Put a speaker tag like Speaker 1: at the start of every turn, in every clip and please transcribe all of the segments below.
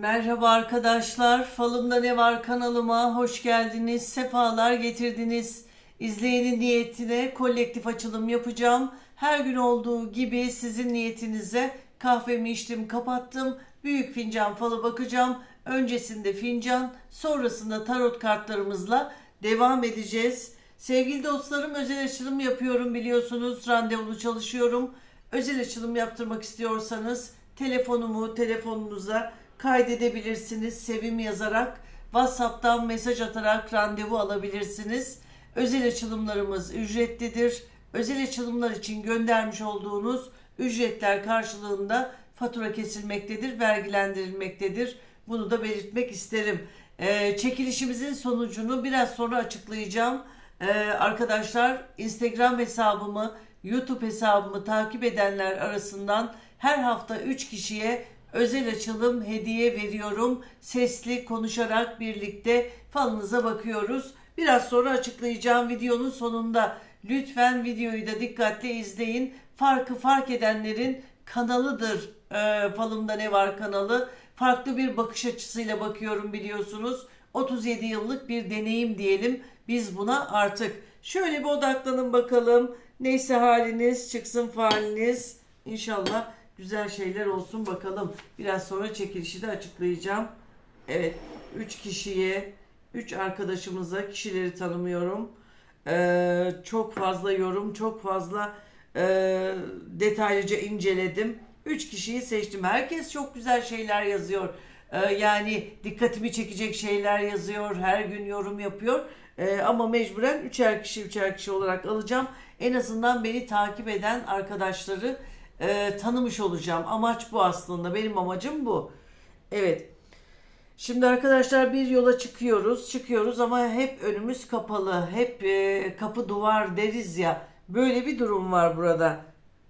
Speaker 1: Merhaba arkadaşlar. Falımda ne var kanalıma hoş geldiniz. Sefalar getirdiniz. İzleyenin niyetine kolektif açılım yapacağım. Her gün olduğu gibi sizin niyetinize kahvemi içtim, kapattım. Büyük fincan falı bakacağım. Öncesinde fincan, sonrasında tarot kartlarımızla devam edeceğiz. Sevgili dostlarım özel açılım yapıyorum biliyorsunuz. Randevulu çalışıyorum. Özel açılım yaptırmak istiyorsanız telefonumu telefonunuza kaydedebilirsiniz. Sevim yazarak WhatsApp'tan mesaj atarak randevu alabilirsiniz. Özel açılımlarımız ücretlidir. Özel açılımlar için göndermiş olduğunuz ücretler karşılığında fatura kesilmektedir, vergilendirilmektedir. Bunu da belirtmek isterim. Ee, çekilişimizin sonucunu biraz sonra açıklayacağım. Ee, arkadaşlar Instagram hesabımı, YouTube hesabımı takip edenler arasından her hafta 3 kişiye özel açılım hediye veriyorum. Sesli konuşarak birlikte falınıza bakıyoruz. Biraz sonra açıklayacağım videonun sonunda. Lütfen videoyu da dikkatle izleyin. Farkı fark edenlerin kanalıdır. Ee, falımda ne var kanalı. Farklı bir bakış açısıyla bakıyorum biliyorsunuz. 37 yıllık bir deneyim diyelim biz buna artık. Şöyle bir odaklanın bakalım. Neyse haliniz çıksın faliniz. İnşallah güzel şeyler olsun bakalım. Biraz sonra çekilişi de açıklayacağım. Evet 3 kişiye 3 arkadaşımıza kişileri tanımıyorum. Ee, çok fazla yorum çok fazla e, detaylıca inceledim. 3 kişiyi seçtim. Herkes çok güzel şeyler yazıyor. Ee, yani dikkatimi çekecek şeyler yazıyor. Her gün yorum yapıyor. Ee, ama mecburen üçer kişi üçer kişi olarak alacağım. En azından beni takip eden arkadaşları e, tanımış olacağım. Amaç bu aslında. Benim amacım bu. Evet. Şimdi arkadaşlar bir yola çıkıyoruz. Çıkıyoruz ama hep önümüz kapalı. Hep e, kapı duvar deriz ya. Böyle bir durum var burada.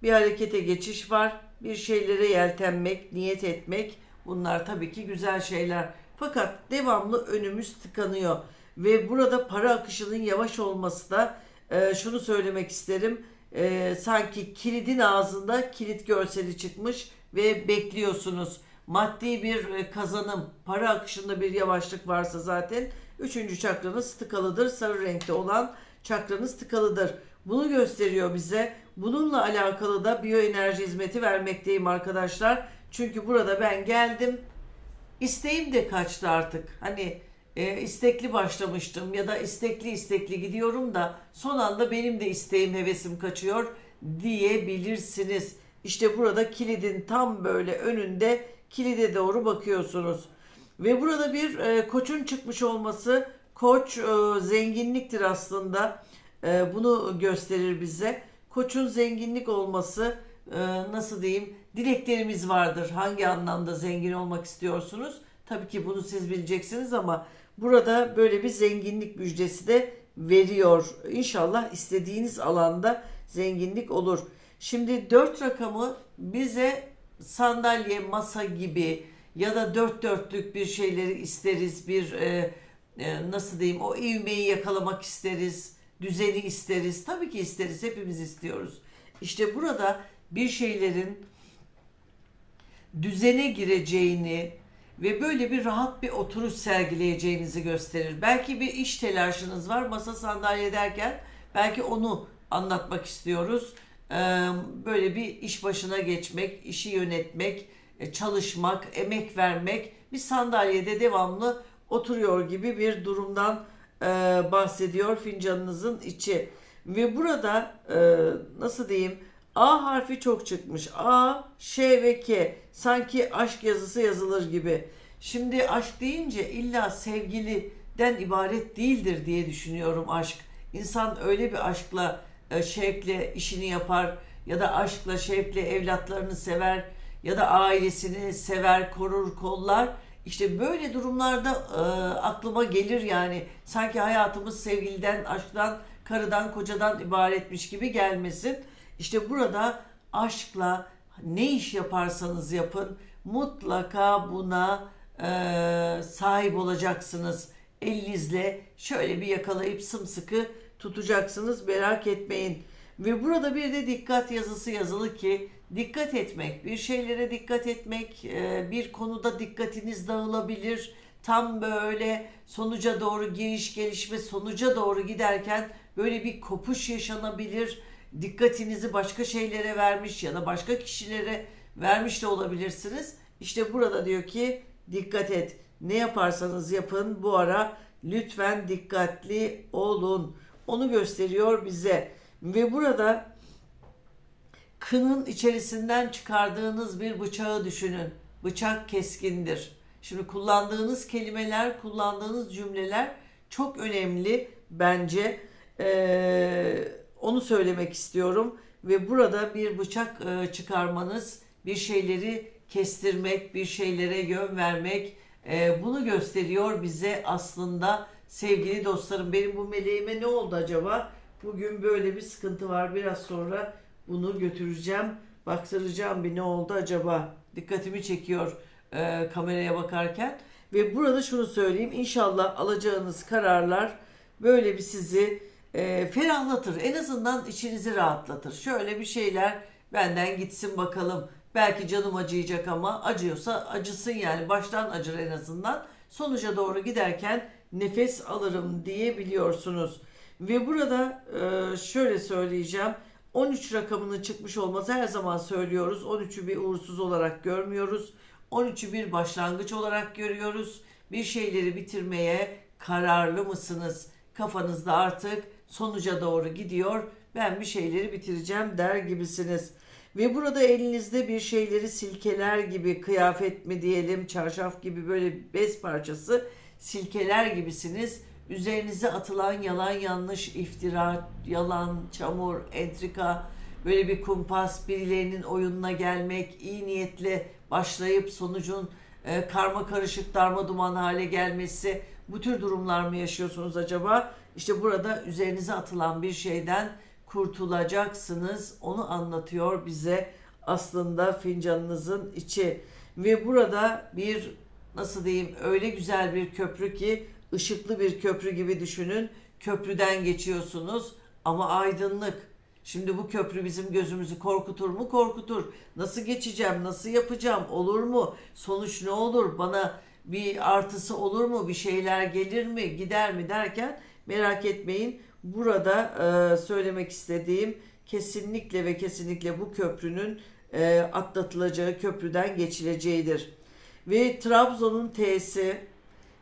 Speaker 1: Bir harekete geçiş var. Bir şeylere yeltenmek, niyet etmek. Bunlar tabii ki güzel şeyler. Fakat devamlı önümüz tıkanıyor. Ve burada para akışının yavaş olması da e, şunu söylemek isterim. E, sanki kilidin ağzında kilit görseli çıkmış ve bekliyorsunuz. Maddi bir e, kazanım, para akışında bir yavaşlık varsa zaten üçüncü çakranız tıkalıdır. Sarı renkte olan çakranız tıkalıdır. Bunu gösteriyor bize. Bununla alakalı da biyoenerji hizmeti vermekteyim arkadaşlar. Çünkü burada ben geldim. İsteğim de kaçtı artık. Hani e, istekli başlamıştım ya da istekli istekli gidiyorum da son anda benim de isteğim hevesim kaçıyor diyebilirsiniz. İşte burada kilidin tam böyle önünde kilide doğru bakıyorsunuz. Ve burada bir e, koçun çıkmış olması koç e, zenginliktir aslında. E, bunu gösterir bize. Koçun zenginlik olması e, nasıl diyeyim dileklerimiz vardır. Hangi anlamda zengin olmak istiyorsunuz? Tabii ki bunu siz bileceksiniz ama burada böyle bir zenginlik müjdesi de veriyor. İnşallah istediğiniz alanda zenginlik olur. Şimdi 4 rakamı bize sandalye, masa gibi ya da dört dörtlük bir şeyleri isteriz. Bir e, e, nasıl diyeyim o ivmeyi yakalamak isteriz. Düzeni isteriz. Tabii ki isteriz. Hepimiz istiyoruz. İşte burada bir şeylerin düzene gireceğini ve böyle bir rahat bir oturuş sergileyeceğinizi gösterir. Belki bir iş telaşınız var masa sandalye derken belki onu anlatmak istiyoruz. Ee, Böyle bir iş başına geçmek, işi yönetmek, e, çalışmak, emek vermek, bir sandalyede devamlı oturuyor gibi bir durumdan e, bahsediyor fincanınızın içi. Ve burada e, nasıl diyeyim A harfi çok çıkmış. A, Ş ve K. Sanki aşk yazısı yazılır gibi. Şimdi aşk deyince illa sevgiliden ibaret değildir diye düşünüyorum aşk. İnsan öyle bir aşkla, e, şevkle işini yapar ya da aşkla, şevkle evlatlarını sever ya da ailesini sever, korur, kollar. İşte böyle durumlarda e, aklıma gelir yani sanki hayatımız sevgiliden, aşktan, karıdan, kocadan ibaretmiş gibi gelmesin. İşte burada aşkla ne iş yaparsanız yapın mutlaka buna e, sahip olacaksınız. Elinizle şöyle bir yakalayıp sımsıkı tutacaksınız merak etmeyin. Ve burada bir de dikkat yazısı yazılı ki dikkat etmek, bir şeylere dikkat etmek, e, bir konuda dikkatiniz dağılabilir. Tam böyle sonuca doğru giriş gelişme sonuca doğru giderken böyle bir kopuş yaşanabilir. Dikkatinizi başka şeylere vermiş ya da başka kişilere vermiş de olabilirsiniz. İşte burada diyor ki dikkat et. Ne yaparsanız yapın bu ara lütfen dikkatli olun. Onu gösteriyor bize. Ve burada kının içerisinden çıkardığınız bir bıçağı düşünün. Bıçak keskindir. Şimdi kullandığınız kelimeler, kullandığınız cümleler çok önemli bence. Ee, onu söylemek istiyorum. Ve burada bir bıçak e, çıkarmanız, bir şeyleri kestirmek, bir şeylere yön vermek e, bunu gösteriyor bize aslında sevgili dostlarım. Benim bu meleğime ne oldu acaba? Bugün böyle bir sıkıntı var. Biraz sonra bunu götüreceğim. Baktıracağım bir ne oldu acaba? Dikkatimi çekiyor e, kameraya bakarken. Ve burada şunu söyleyeyim. İnşallah alacağınız kararlar böyle bir sizi e, ferahlatır. En azından içinizi rahatlatır. Şöyle bir şeyler benden gitsin bakalım. Belki canım acıyacak ama acıyorsa acısın yani. Baştan acır en azından. Sonuca doğru giderken nefes alırım diyebiliyorsunuz. Ve burada e, şöyle söyleyeceğim. 13 rakamının çıkmış olması her zaman söylüyoruz. 13'ü bir uğursuz olarak görmüyoruz. 13'ü bir başlangıç olarak görüyoruz. Bir şeyleri bitirmeye kararlı mısınız? Kafanızda artık sonuca doğru gidiyor. Ben bir şeyleri bitireceğim der gibisiniz. Ve burada elinizde bir şeyleri silkeler gibi kıyafet mi diyelim, çarşaf gibi böyle bez parçası silkeler gibisiniz. Üzerinize atılan yalan yanlış iftira, yalan, çamur, entrika, böyle bir kumpas, birilerinin oyununa gelmek, iyi niyetle başlayıp sonucun e, karma karışık darma duman hale gelmesi bu tür durumlar mı yaşıyorsunuz acaba? İşte burada üzerinize atılan bir şeyden kurtulacaksınız. Onu anlatıyor bize aslında fincanınızın içi. Ve burada bir nasıl diyeyim öyle güzel bir köprü ki ışıklı bir köprü gibi düşünün. Köprüden geçiyorsunuz ama aydınlık. Şimdi bu köprü bizim gözümüzü korkutur mu? Korkutur. Nasıl geçeceğim? Nasıl yapacağım? Olur mu? Sonuç ne olur? Bana bir artısı olur mu? Bir şeyler gelir mi? Gider mi derken merak etmeyin. Burada e, söylemek istediğim kesinlikle ve kesinlikle bu köprünün e, atlatılacağı köprüden geçileceğidir. Ve Trabzon'un T'si,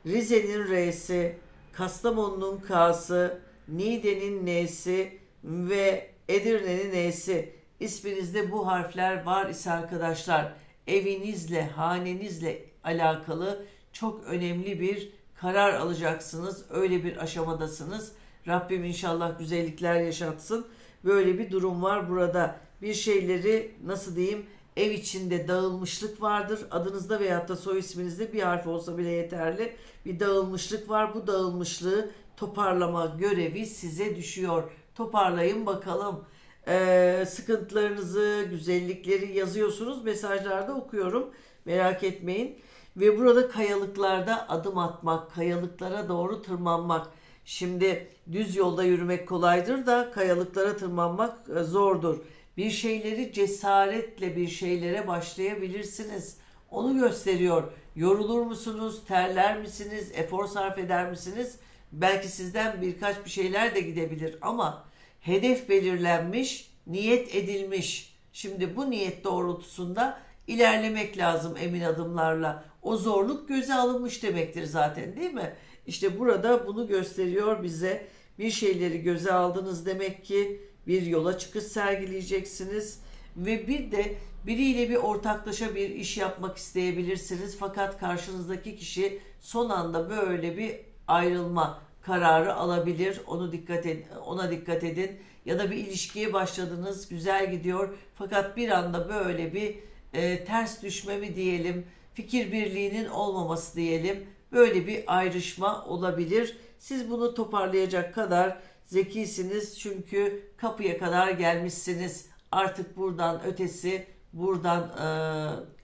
Speaker 1: Rize'nin R'si, Kastamonu'nun K'sı, Niğde'nin N'si ve Edirne'nin N'si. İsminizde bu harfler var ise arkadaşlar evinizle, hanenizle alakalı çok önemli bir karar alacaksınız. Öyle bir aşamadasınız. Rabbim inşallah güzellikler yaşatsın. Böyle bir durum var burada. Bir şeyleri nasıl diyeyim ev içinde dağılmışlık vardır. Adınızda veyahut da soy isminizde bir harf olsa bile yeterli. Bir dağılmışlık var. Bu dağılmışlığı toparlama görevi size düşüyor. Toparlayın bakalım. Ee, sıkıntılarınızı, güzellikleri yazıyorsunuz. Mesajlarda okuyorum. Merak etmeyin. Ve burada kayalıklarda adım atmak, kayalıklara doğru tırmanmak. Şimdi düz yolda yürümek kolaydır da kayalıklara tırmanmak e, zordur. Bir şeyleri cesaretle bir şeylere başlayabilirsiniz. Onu gösteriyor. Yorulur musunuz? Terler misiniz? Efor sarf eder misiniz? Belki sizden birkaç bir şeyler de gidebilir ama hedef belirlenmiş, niyet edilmiş. Şimdi bu niyet doğrultusunda ilerlemek lazım emin adımlarla. O zorluk göze alınmış demektir zaten değil mi? İşte burada bunu gösteriyor bize. Bir şeyleri göze aldınız demek ki bir yola çıkış sergileyeceksiniz ve bir de biriyle bir ortaklaşa bir iş yapmak isteyebilirsiniz fakat karşınızdaki kişi son anda böyle bir ayrılma kararı alabilir. Onu dikkat edin, ona dikkat edin. Ya da bir ilişkiye başladınız, güzel gidiyor fakat bir anda böyle bir e, ters düşme mi diyelim, fikir birliğinin olmaması diyelim. Böyle bir ayrışma olabilir. Siz bunu toparlayacak kadar zekisiniz çünkü kapıya kadar gelmişsiniz. Artık buradan ötesi, buradan e,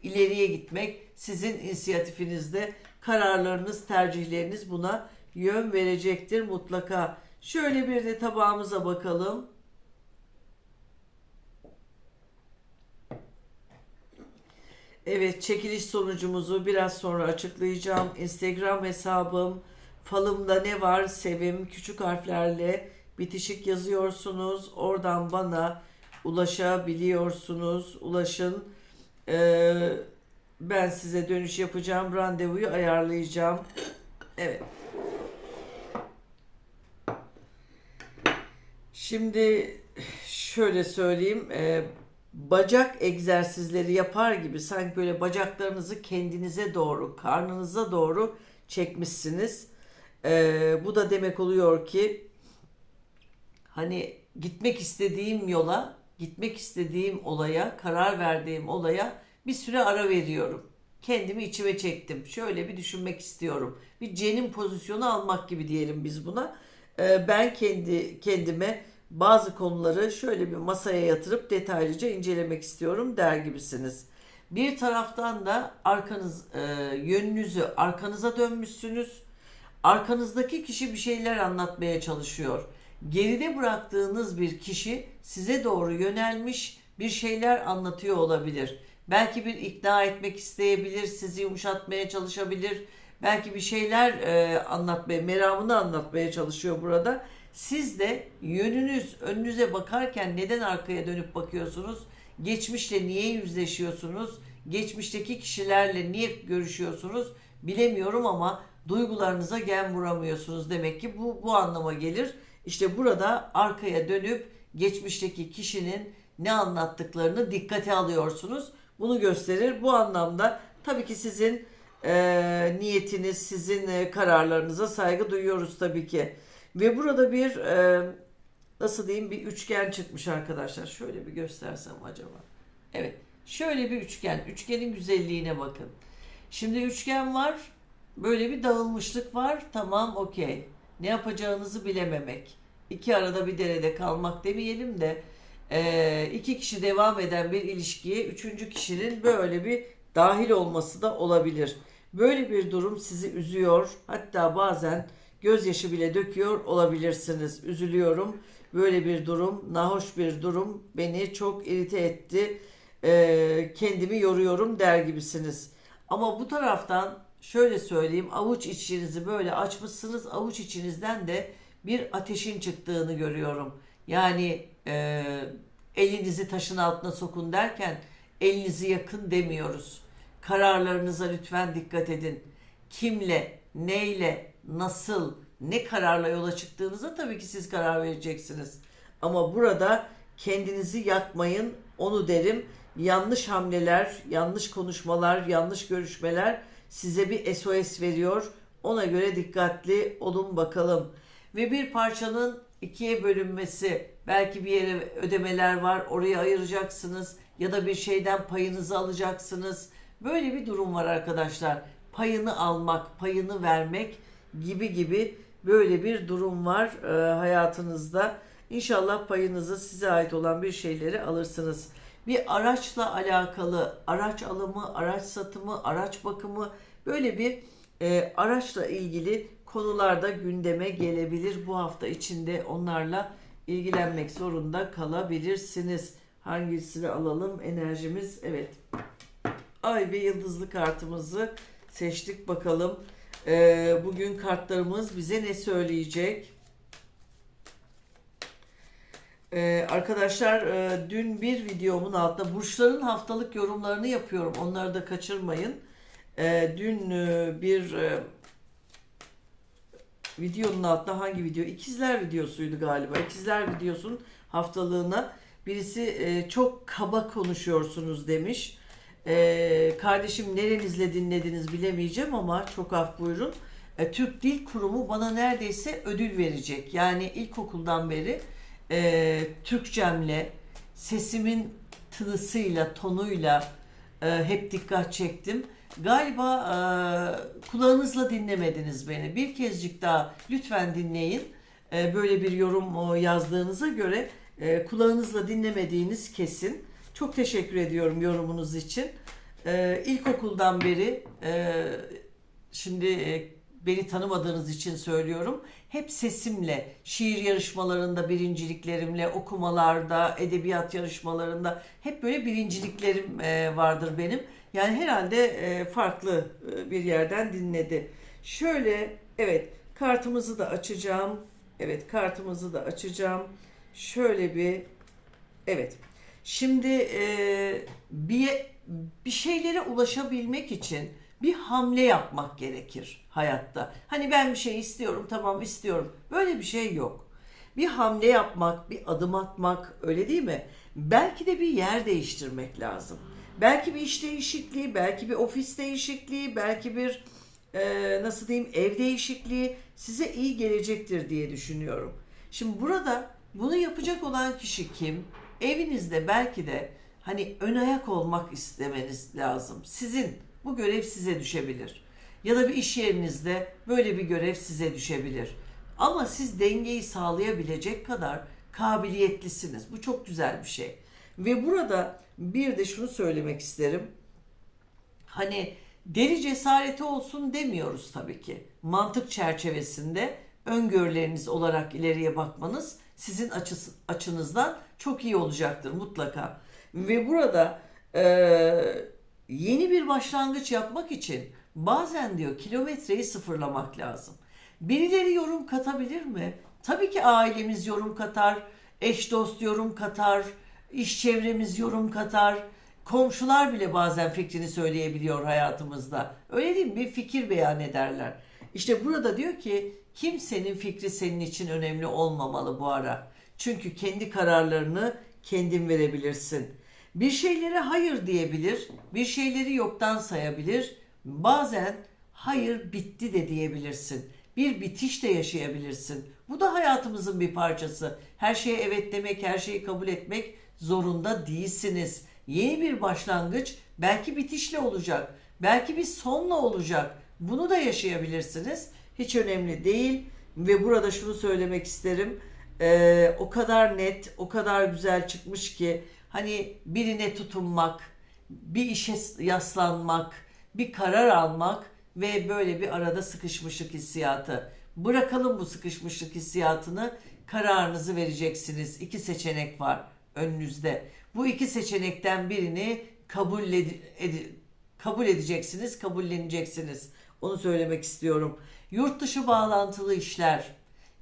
Speaker 1: ileriye gitmek sizin inisiyatifinizde. Kararlarınız, tercihleriniz buna yön verecektir mutlaka. Şöyle bir de tabağımıza bakalım. Evet, çekiliş sonucumuzu biraz sonra açıklayacağım. Instagram hesabım, falımda ne var sevim küçük harflerle bitişik yazıyorsunuz. Oradan bana ulaşabiliyorsunuz. Ulaşın. Ee, ben size dönüş yapacağım. Randevuyu ayarlayacağım. Evet. Şimdi şöyle söyleyeyim. e, bacak egzersizleri yapar gibi sanki böyle bacaklarınızı kendinize doğru, karnınıza doğru çekmişsiniz. E, bu da demek oluyor ki hani gitmek istediğim yola, gitmek istediğim olaya, karar verdiğim olaya bir süre ara veriyorum. Kendimi içime çektim. Şöyle bir düşünmek istiyorum. Bir cenin pozisyonu almak gibi diyelim biz buna. Ee, Ben kendi kendime bazı konuları şöyle bir masaya yatırıp detaylıca incelemek istiyorum der gibisiniz. Bir taraftan da arkanız e, yönünüzü arkanıza dönmüşsünüz. Arkanızdaki kişi bir şeyler anlatmaya çalışıyor. Geride bıraktığınız bir kişi size doğru yönelmiş bir şeyler anlatıyor olabilir. Belki bir ikna etmek isteyebilir, sizi yumuşatmaya çalışabilir. Belki bir şeyler e, anlatmaya, meramını anlatmaya çalışıyor burada. Siz de yönünüz önünüze bakarken neden arkaya dönüp bakıyorsunuz? Geçmişle niye yüzleşiyorsunuz? Geçmişteki kişilerle niye görüşüyorsunuz? Bilemiyorum ama duygularınıza gem vuramıyorsunuz demek ki bu bu anlama gelir. İşte burada arkaya dönüp geçmişteki kişinin ne anlattıklarını dikkate alıyorsunuz. Bunu gösterir. Bu anlamda tabii ki sizin e, niyetiniz, sizin e, kararlarınıza saygı duyuyoruz tabii ki. Ve burada bir e, nasıl diyeyim bir üçgen çıkmış arkadaşlar. Şöyle bir göstersem acaba. Evet. Şöyle bir üçgen. Üçgenin güzelliğine bakın. Şimdi üçgen var. Böyle bir dağılmışlık var. Tamam okey. Ne yapacağınızı bilememek. İki arada bir derede kalmak demeyelim de e, iki kişi devam eden bir ilişkiye üçüncü kişinin böyle bir dahil olması da olabilir. Böyle bir durum sizi üzüyor. Hatta bazen gözyaşı bile döküyor olabilirsiniz. Üzülüyorum. Böyle bir durum, nahoş bir durum beni çok irite etti. E, kendimi yoruyorum der gibisiniz. Ama bu taraftan şöyle söyleyeyim avuç içinizi böyle açmışsınız avuç içinizden de bir ateşin çıktığını görüyorum. Yani e, elinizi taşın altına sokun derken elinizi yakın demiyoruz. Kararlarınıza lütfen dikkat edin. Kimle, neyle, nasıl, ne kararla yola çıktığınıza tabii ki siz karar vereceksiniz. Ama burada kendinizi yakmayın onu derim. Yanlış hamleler, yanlış konuşmalar, yanlış görüşmeler size bir SOS veriyor. Ona göre dikkatli olun bakalım. Ve bir parçanın ikiye bölünmesi, belki bir yere ödemeler var, oraya ayıracaksınız ya da bir şeyden payınızı alacaksınız. Böyle bir durum var arkadaşlar. Payını almak, payını vermek gibi gibi böyle bir durum var e, hayatınızda. İnşallah payınızı size ait olan bir şeyleri alırsınız. Bir araçla alakalı araç alımı, araç satımı, araç bakımı böyle bir e, araçla ilgili konularda gündeme gelebilir. Bu hafta içinde onlarla ilgilenmek zorunda kalabilirsiniz. Hangisini alalım? Enerjimiz evet. Ay ve yıldızlı kartımızı seçtik bakalım. Ee, bugün kartlarımız bize ne söyleyecek? Ee, arkadaşlar e, dün bir videomun altında burçların haftalık yorumlarını yapıyorum. Onları da kaçırmayın. Ee, dün e, bir e, videonun altında hangi video? İkizler videosuydu galiba. İkizler videosunun haftalığına birisi e, çok kaba konuşuyorsunuz demiş. E, kardeşim nerenizle dinlediniz bilemeyeceğim ama çok af buyurun. E, Türk Dil Kurumu bana neredeyse ödül verecek. Yani ilkokuldan beri e, Türkçemle, sesimin tınısıyla, tonuyla e, hep dikkat çektim. Galiba e, kulağınızla dinlemediniz beni. Bir kezcik daha lütfen dinleyin. E, böyle bir yorum yazdığınıza göre e, kulağınızla dinlemediğiniz kesin. Çok teşekkür ediyorum yorumunuz için. E, ilkokuldan beri e, şimdi e, beni tanımadığınız için söylüyorum. Hep sesimle, şiir yarışmalarında birinciliklerimle, okumalarda, edebiyat yarışmalarında hep böyle birinciliklerim e, vardır benim. Yani herhalde e, farklı e, bir yerden dinledi. Şöyle evet kartımızı da açacağım. Evet kartımızı da açacağım. Şöyle bir evet. Şimdi e, bir bir şeylere ulaşabilmek için bir hamle yapmak gerekir hayatta. Hani ben bir şey istiyorum, tamam istiyorum. Böyle bir şey yok. Bir hamle yapmak, bir adım atmak öyle değil mi? Belki de bir yer değiştirmek lazım. Belki bir iş değişikliği, belki bir ofis değişikliği, belki bir e, nasıl diyeyim ev değişikliği size iyi gelecektir diye düşünüyorum. Şimdi burada bunu yapacak olan kişi kim? Evinizde belki de hani ön ayak olmak istemeniz lazım. Sizin bu görev size düşebilir. Ya da bir iş yerinizde böyle bir görev size düşebilir. Ama siz dengeyi sağlayabilecek kadar kabiliyetlisiniz. Bu çok güzel bir şey. Ve burada bir de şunu söylemek isterim. Hani deli cesareti olsun demiyoruz tabii ki. Mantık çerçevesinde öngörüleriniz olarak ileriye bakmanız sizin açınızdan çok iyi olacaktır mutlaka. Ve burada e, yeni bir başlangıç yapmak için bazen diyor kilometreyi sıfırlamak lazım. Birileri yorum katabilir mi? Tabii ki ailemiz yorum katar, eş dost yorum katar, iş çevremiz yorum katar. Komşular bile bazen fikrini söyleyebiliyor hayatımızda. Öyle değil mi? Bir fikir beyan ederler. İşte burada diyor ki kimsenin fikri senin için önemli olmamalı bu ara. Çünkü kendi kararlarını kendin verebilirsin. Bir şeylere hayır diyebilir, bir şeyleri yoktan sayabilir. Bazen hayır bitti de diyebilirsin. Bir bitiş de yaşayabilirsin. Bu da hayatımızın bir parçası. Her şeye evet demek, her şeyi kabul etmek zorunda değilsiniz. Yeni bir başlangıç belki bitişle olacak. Belki bir sonla olacak. Bunu da yaşayabilirsiniz. Hiç önemli değil. Ve burada şunu söylemek isterim. Ee, o kadar net, o kadar güzel çıkmış ki hani birine tutunmak, bir işe yaslanmak, bir karar almak ve böyle bir arada sıkışmışlık hissiyatı. Bırakalım bu sıkışmışlık hissiyatını, kararınızı vereceksiniz. İki seçenek var önünüzde. Bu iki seçenekten birini kabul, ed- ed- kabul edeceksiniz, kabulleneceksiniz. Onu söylemek istiyorum. Yurt dışı bağlantılı işler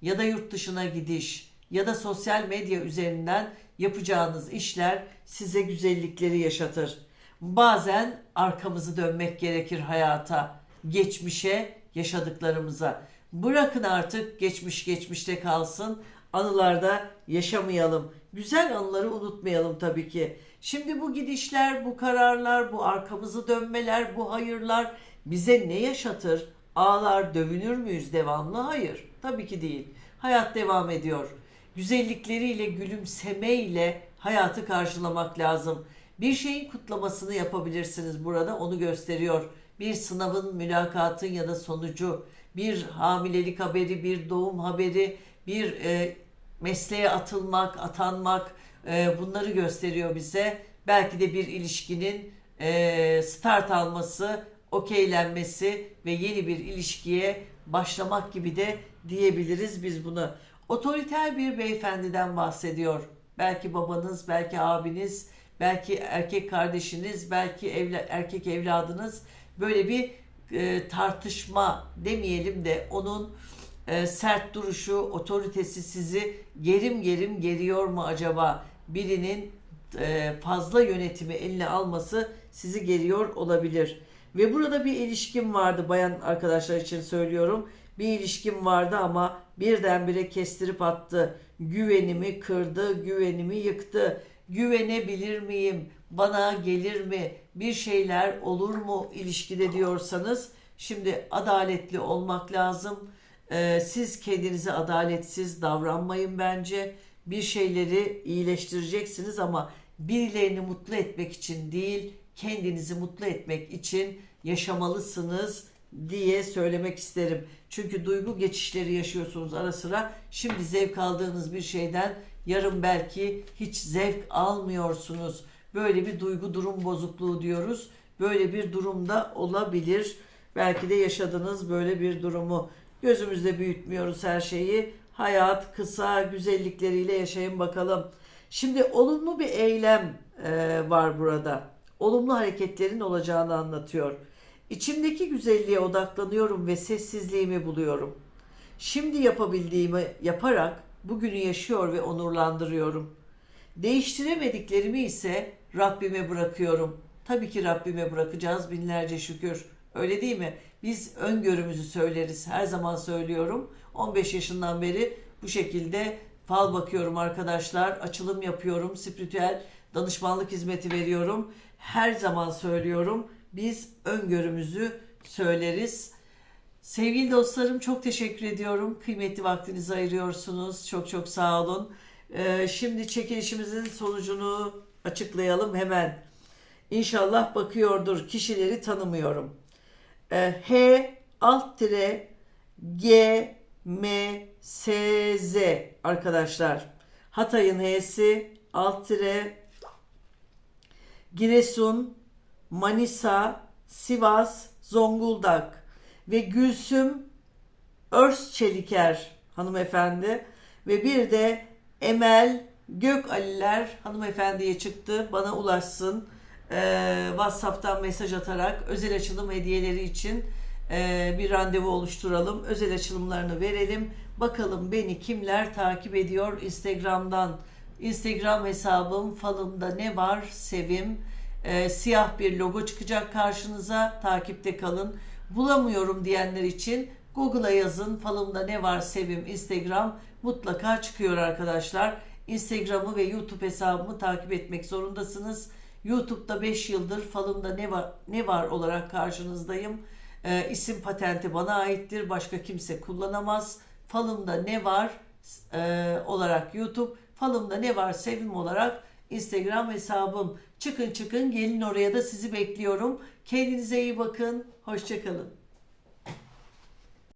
Speaker 1: ya da yurt dışına gidiş ya da sosyal medya üzerinden yapacağınız işler size güzellikleri yaşatır. Bazen arkamızı dönmek gerekir hayata, geçmişe, yaşadıklarımıza. Bırakın artık geçmiş geçmişte kalsın. Anılarda yaşamayalım. Güzel anıları unutmayalım tabii ki. Şimdi bu gidişler, bu kararlar, bu arkamızı dönmeler, bu hayırlar bize ne yaşatır? Ağlar, dövünür müyüz devamlı? Hayır. Tabii ki değil. Hayat devam ediyor. Güzellikleriyle, gülümsemeyle hayatı karşılamak lazım. Bir şeyin kutlamasını yapabilirsiniz burada. Onu gösteriyor. Bir sınavın, mülakatın ya da sonucu, bir hamilelik haberi, bir doğum haberi, bir e, mesleğe atılmak, atanmak e, bunları gösteriyor bize. Belki de bir ilişkinin e, start alması, okeylenmesi ve yeni bir ilişkiye başlamak gibi de diyebiliriz biz buna. Otoriter bir beyefendiden bahsediyor. Belki babanız, belki abiniz, belki erkek kardeşiniz, belki evla, erkek evladınız böyle bir e, tartışma demeyelim de onun e, sert duruşu, otoritesi sizi gerim gerim geriyor mu acaba? Birinin e, fazla yönetimi eline alması sizi geriyor olabilir. Ve burada bir ilişkim vardı bayan arkadaşlar için söylüyorum. Bir ilişkim vardı ama birdenbire kestirip attı. Güvenimi kırdı, güvenimi yıktı. Güvenebilir miyim? Bana gelir mi? Bir şeyler olur mu ilişkide diyorsanız şimdi adaletli olmak lazım. Ee, siz kendinize adaletsiz davranmayın bence. Bir şeyleri iyileştireceksiniz ama birilerini mutlu etmek için değil, kendinizi mutlu etmek için yaşamalısınız diye söylemek isterim. Çünkü duygu geçişleri yaşıyorsunuz ara sıra. Şimdi zevk aldığınız bir şeyden yarın belki hiç zevk almıyorsunuz. Böyle bir duygu durum bozukluğu diyoruz. Böyle bir durumda olabilir. Belki de yaşadınız böyle bir durumu. Gözümüzde büyütmüyoruz her şeyi. Hayat kısa güzellikleriyle yaşayın bakalım. Şimdi olumlu bir eylem e, var burada. olumlu hareketlerin olacağını anlatıyor. İçimdeki güzelliğe odaklanıyorum ve sessizliğimi buluyorum. Şimdi yapabildiğimi yaparak bugünü yaşıyor ve onurlandırıyorum. Değiştiremediklerimi ise Rabbime bırakıyorum. Tabii ki Rabbime bırakacağız binlerce şükür. Öyle değil mi? Biz öngörümüzü söyleriz. Her zaman söylüyorum. 15 yaşından beri bu şekilde fal bakıyorum arkadaşlar. Açılım yapıyorum. Spiritüel danışmanlık hizmeti veriyorum. Her zaman söylüyorum. Biz öngörümüzü söyleriz. Sevgili dostlarım çok teşekkür ediyorum. Kıymetli vaktinizi ayırıyorsunuz. Çok çok sağ olun. Ee, şimdi çekilişimizin sonucunu açıklayalım hemen. İnşallah bakıyordur. Kişileri tanımıyorum. Ee, H alt tire G M S Z arkadaşlar. Hatay'ın H'si alt tire Giresun, Manisa, Sivas, Zonguldak ve Gülsüm Örs Çeliker hanımefendi ve bir de Emel Gökaliler hanımefendiye çıktı. Bana ulaşsın. Ee, WhatsApp'tan mesaj atarak özel açılım hediyeleri için e, bir randevu oluşturalım. Özel açılımlarını verelim. Bakalım beni kimler takip ediyor Instagram'dan. Instagram hesabım falımda ne var sevim. Ee, siyah bir logo çıkacak karşınıza. Takipte kalın. Bulamıyorum diyenler için Google'a yazın falımda ne var sevim Instagram mutlaka çıkıyor arkadaşlar. Instagram'ı ve YouTube hesabımı takip etmek zorundasınız. YouTube'da 5 yıldır falımda ne var ne var olarak karşınızdayım. Ee, isim patenti bana aittir. Başka kimse kullanamaz. Falımda ne var e, olarak YouTube, falımda ne var sevim olarak Instagram hesabım. Çıkın çıkın gelin oraya da sizi bekliyorum. Kendinize iyi bakın. Hoşçakalın.